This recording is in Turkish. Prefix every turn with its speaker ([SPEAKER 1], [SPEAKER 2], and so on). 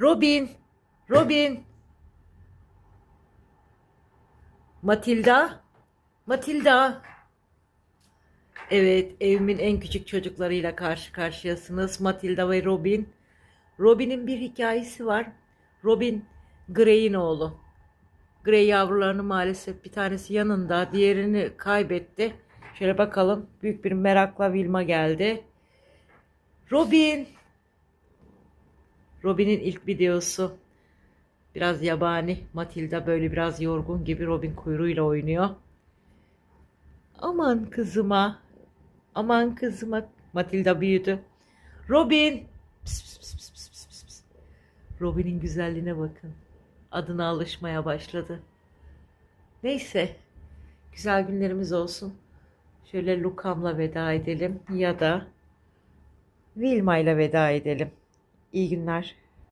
[SPEAKER 1] Robin. Robin. Matilda. Matilda. Evet, evimin en küçük çocuklarıyla karşı karşıyasınız. Matilda ve Robin. Robin'in bir hikayesi var. Robin Grey'in oğlu. Grey yavrularını maalesef bir tanesi yanında, diğerini kaybetti. Şöyle bakalım. Büyük bir merakla Vilma geldi. Robin. Robin'in ilk videosu. Biraz yabani. Matilda böyle biraz yorgun gibi Robin kuyruğuyla oynuyor. Aman kızıma. Aman kızıma. Matilda büyüdü. Robin. Robin'in güzelliğine bakın. Adına alışmaya başladı. Neyse. Güzel günlerimiz olsun. Şöyle Lukam'la veda edelim ya da Vilma ile veda edelim. İyi günler.